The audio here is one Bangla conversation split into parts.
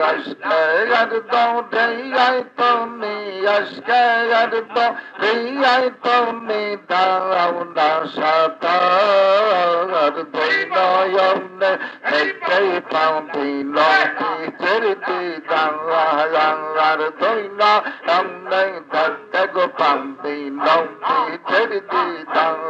Aşkaya doğdayay toni, aşkaya doğdayay toni, dağına şatar, duynoyone, ekey pampi, lopi, çeriti, dağlar, duyno, yone, tattego pampi, lopi, çeriti, dağlar,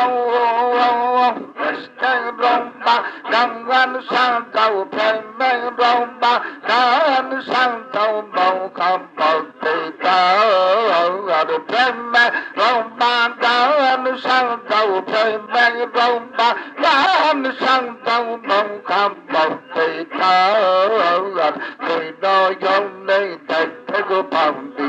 পর রম্বা গান সাঁতাও প্রেমে রম্বা গান সাঁতাও মৌখাম বলতে আর প্রেমে রম্বা গান সাঁতাও প্রেমে রম্বা গান সাঁতাও মৌখাম বলতে আর তুই নয়নে দেখতে গো পান্তি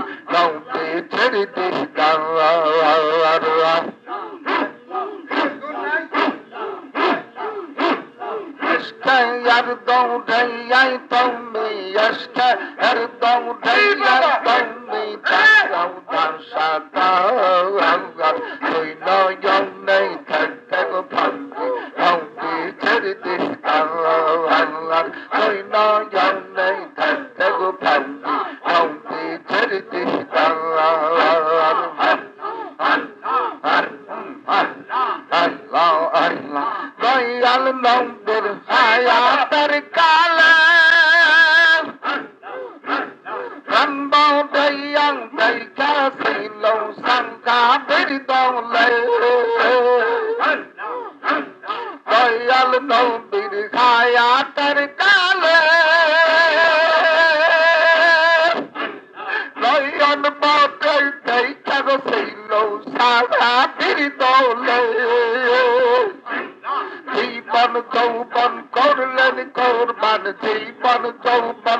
নৌতি ছেড়ে দিস গার Eşkıyer doğdayay tavmi, eşkıyer doğdayay tavmi, dağdan şatar, duyno yolney হায়াতের কালে। নয়ন বটে দেখা ছিল সারা দলে। জীবন যৌবন করলেন কোরবান জীবন যৌবন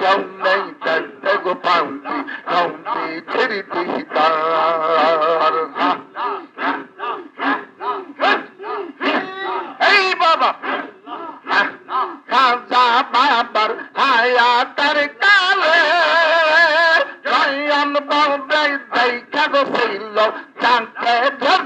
Yom ney tette go panti Nonti tiri tihtar Hey baba খাজা বাবার হায়াতের কালে নয়ন ববে দেখা গছিল চাঁকে ধর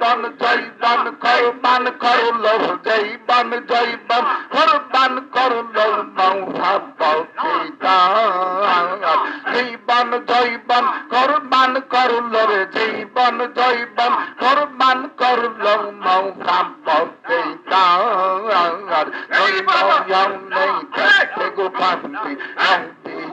জীবন জৈবন করবান করল জৈবন জৈবন কোরবান করল জীবন জৈবন কোরবান করল রে জীবন জৈবন কোরবান করল মহাবতে জৈবন নেই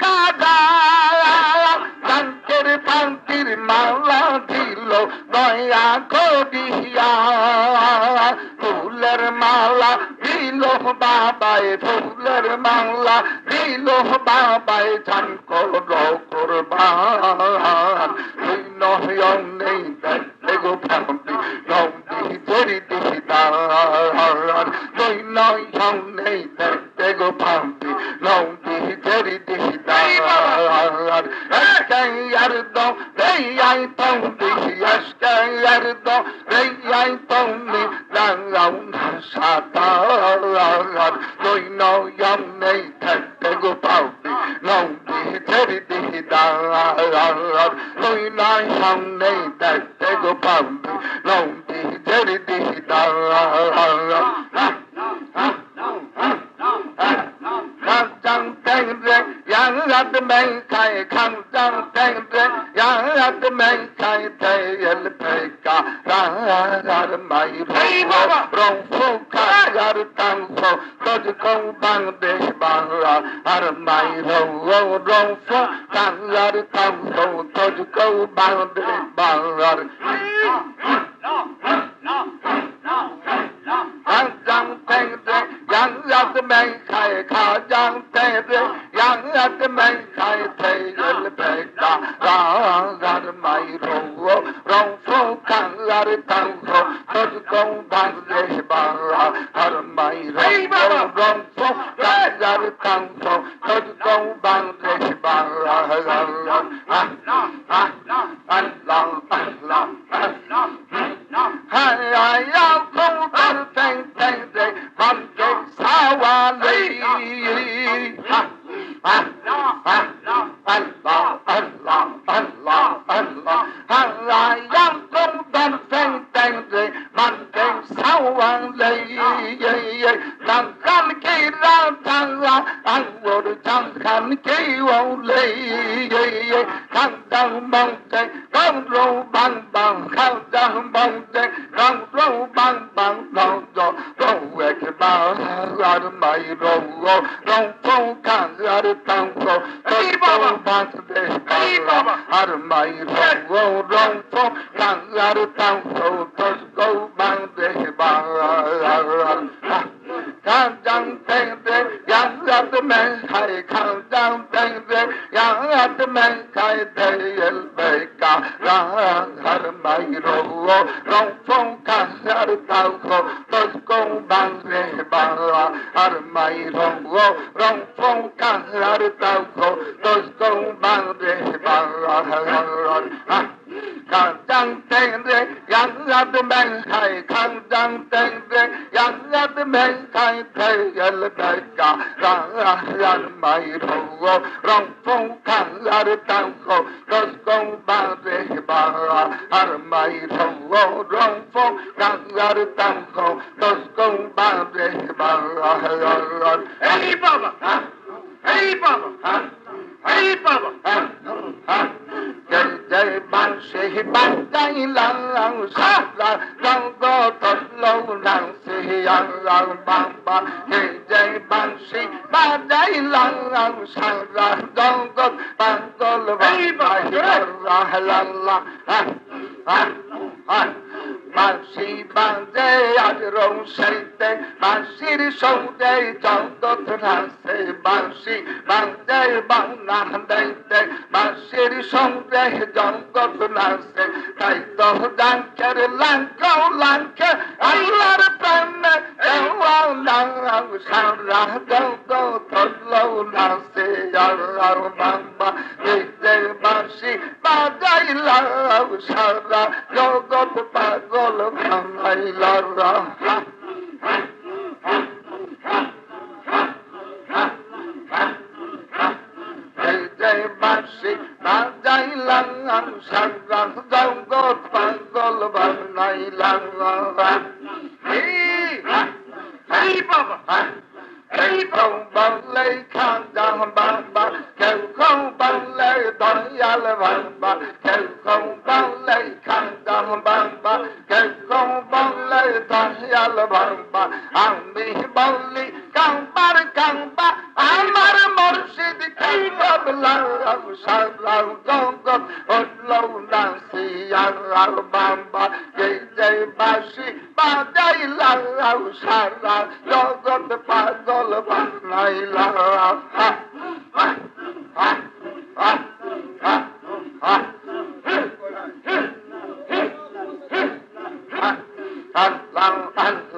কাদা তাঙ্কের পাটির মালা দিল দয়া করিয়া। ফুলের মালা দিল বাবায় ফুলের মালা দিল বাবায় করো কোরবান। নয়ন নেই দেখতে গো ফান্তি নন্দি ধরি দিহি দার নয়ন নেই দেখতে গো ফান্তি Nandi yardo rei ai pão de yasca yardo rei ai pão ni, lang ang sa ta noi no yam nei te go pau no di teri di da noi na yam nei te go pau no di teri di da Hãy subscribe cho kênh Ghiền Mì Gõ Để không bỏ lỡ những video hấp dẫn had men kai dai el pe ka ra ra mai ro ro fu ka gar tang so to kong bang de bang ra ar mai ro ro ro fu ka gar tang so to kong bang de bang ra no no yang yat men kai ka dang dang yang yat men kai te el pe ka ra allah Baba! Gong Fong, Dad, Dad, Kang Fong, Dad, Gong Bang, Dash, Bang, Ra, Ra, Ra, Ra, Ah, Ah, Ah, Long, Ah, Long, Ah, Long, Ah, Ya, Ya, Fong, Tan, Tang, Tang, Tang, Bang, Jay, Sawa, Lee, Ah, Ah, Ah, Ah, Long, Ah, Long, Ah, Long, Ah, Long, Ah, Long, dang bang dang, rong rong bang bang, hang dang bang dang, rong rong bang bang, rong rong, rong wet bao, ra de mai rong rong, rong phong kang ra de tang phong, rong phong bang de bang, ra de mai rong rong, rong phong kang ra de tang phong, rong rong bang de bang, ra ra ra. 康江等等，杨家的门开，康江等等，杨家的门开，得人被高，让儿没肉，龙凤看儿到后，都公办的办啊，儿没肉，龙凤看儿到后，都公办的办啊，啊。康张等人，杨子啊的门开，康张等人，杨子啊的门开，开人了开家，让啊让买头哦，让风看啊的当口，让公把的把啊啊买头哦，让风看啊的当口，让公把的把啊啊啊。哎，爸爸啊，哎，爸爸啊。La la la ha ha ha ban si ban de ad rong ban si ri so de chang do tran se ban si ban de ban na de de ban si ri so de দেহ জগৎ নাচে তাই তো ডাঙ্কের লাঙ্ক লাঙ্ক আল্লাহর প্রেমে দেওয়া নাম সারা জগৎ হলো নাচে আল্লাহর বাবা এই যে বাসি বাজাইলাম সারা জগৎ পাগল এই বাবা এই কৌ বললে খাজা বাবা কেউ কৌ বললে দয়াল বাবা কেউ কৌ বললে খাজা বাবা কেউ কৌ বললে দয়াল বাবা আমি বললি কাম্বার কাম্বা আমার মুর্শিদ কি বদলা সারা জগৎ হলো নাসিয়ার বাবা এই যে বাসি বাজাইলা সারা জগৎ পাগল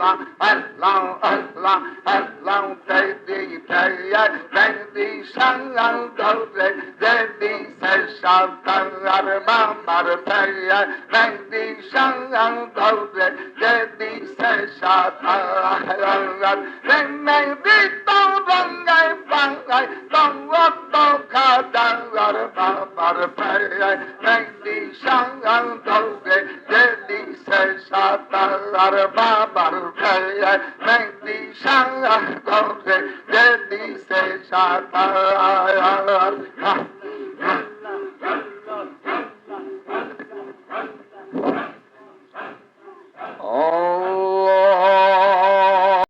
long, as long, as long, as long, they be prayer, they be sung out of they be says of the other mama prayer, they be sung out of they be says of the other, they may be told on thy bang, I don't want to cut down, other mama prayer, they be sung out of they ধরে দেদি সার বাবার পেয়ে মেদি সঙ্গল ধরে দেদি সার